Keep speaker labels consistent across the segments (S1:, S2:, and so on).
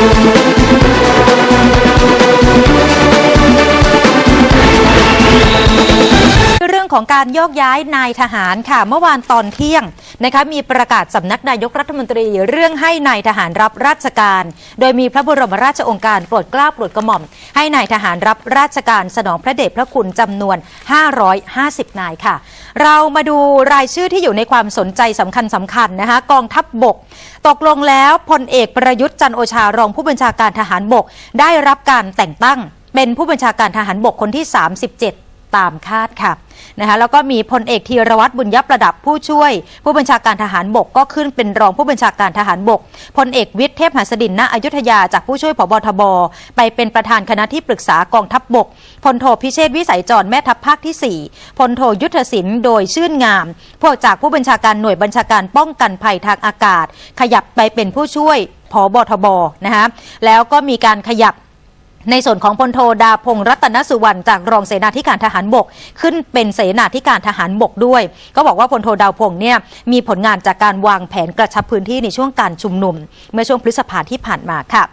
S1: เรื่ ของการโยกย้ายนายทหารค่ะ เมื่อวานตอนเที่ยงนะคะมีประกาศสำนักนายกรัฐมนตรีเรื่องให้นายทหารรับราชการ โดยมีพระบรมราชองการโปรดเกล้าโปรดกระหม่อม ให้นายทหารรับราชการสนองพระเดชพระคุณจำนวน 550 นายค่ะ เรามาดูรายชื่อที่อยู่ในความสนใจสำคัญสำคัญนะคะกองทัพบบก ตกลงแล้วพลเอกประยุทธ์จันโอชารองผู้บัญชาการทหารบก ได้รับการแต่งตั้งเป็นผู้บัญชาการทหารบกคนที่ 37 ตามคาดค่ะนะคะแล้วก็มีพลเอกธีรวัตรบุญยประดับผู้ช่วย ผู้บัญชาการทหารบกก็ขึ้นเป็นรองผู้บัญชาการทหารบกพลเอกวิทย์เทพหัสดินณอยุธยาจากผู้ช่วยผบทบ ไปเป็นประธานคณะที่ปรึกษากองทัพบกพลโทพิเชษวิสัยจรแม่ทัพภาคที่ 4พลโทยุทธศิลป์โดยชื่นงามพวกจากผู้บัญชาการหน่วยบัญชาการป้องกันภัยทางอากาศ ขยับไปเป็นผู้ช่วยผบทบนะคะแล้วก็มีการขยับ ในส่วนของพลโทดาพงศ์รัตนสุวรรณจากรองเสนาธิการทหารบก ขึ้นเป็นเสนาธิการทหารบกด้วย ก็บอกว่าพลโทดาวพงศ์เนี่ยมีผลงานจากการวางแผนกระชับพื้นที่ในช่วงการชุมนุม เมื่อช่วงพฤษภาที่ผ่านมาค่ะ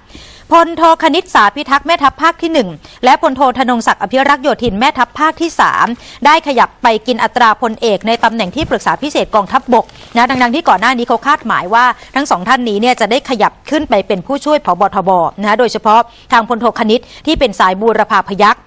S1: พลโทคณิตสาพิทักษ์แม่ทัพภาคที่ 1 และพลโทธนงศักดิ์อภิรักษ์โยธินแม่ทัพภาคที่ 3 ได้ขยับไปกินอัตราพลเอกในตำแหน่งที่ปรึกษาพิเศษกองทัพบบกนะดังๆที่ก่อนหน้านี้เขาคาดหมายว่าทั้งสองท่านนี้เนี่ยจะได้ขยับขึ้นไปเป็นผู้ช่วยผบทบนะโดยเฉพาะทางพลโทคณิตที่เป็นสายบูรพาพยักษ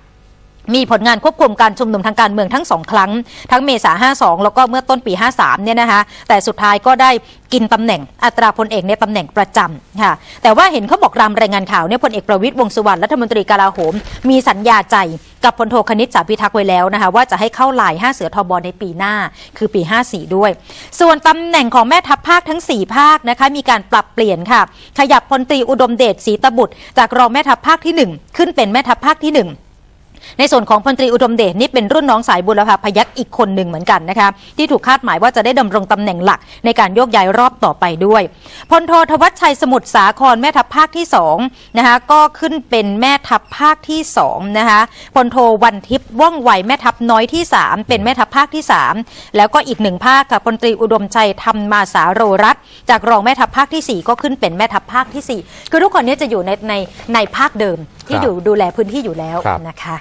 S1: มีผลงานควบคุมการชุมนุมทางการเมืองทั้งสองครั้ง ทั้งเมษา 52 แล้วก็เมื่อต้นปี 53 เนี่ยนะคะ แต่สุดท้ายก็ได้กินตำแหน่งอัตราพลเอกในตำแหน่งประจำค่ะ แต่ว่าเห็นเขาบอกรามรายงานข่าวเนี่ยพลเอกประวิตยวงสุวรรณรัฐมนตรีกลาโหม มีสัญญาใจกับพลโทคณิตสาพิทักษ์ไว้แล้วนะคะ ว่าจะให้เข้าลาย 5 เสือทบอในปีหน้าคือปี 54 ด้วย ส่วนตำแหน่งของแม่ทัพภาคทั้ง 4 ภาคนะคะมีการปรับเปลี่ยนค่ะ ขยับพลตรีอุดมเดชศรีตบุตร จากรองแม่ทัพภาคที่ 1 ขึ้นเป็นแม่ทัพภาคที่ 1 ในส่วนของพลตรีอุดมเดชนี่เป็นรุ่นน้องสายบุรพาพยักษ์อีกคนหนึ่งเหมือนกันนะคะที่ถูกคาดหมายว่าจะได้ดำรงตำแหน่งหลักในการโยกย้ายรอบต่อไปด้วยพลโททวัชชัยสมุทรสาครแม่ทัพภาคที่2นะคะก็ขึ้นเป็นแม่ทัพภาคที่2นะคะพลโทวันทิพย์ว่องไวแม่ทัพน้อยที่ 3 เป็นแม่ทัพภาคที่ 3 แล้วก็อีกหนึ่งภาคค่ะพลตรีอุดมชัยธรรมมาสาโรรัตน์จากรองแม่ทัพภาคทีสี่ 4 ก็ขึ้นเป็นแม่ทัพภาคทีสี่4 คือทุกคนเนี้จะอยู่ในในในภาคเดิมที่
S2: ครับ
S1: อยู่ดูแลพื้นที่อยู่แล้ว
S2: ครับ
S1: นะคะ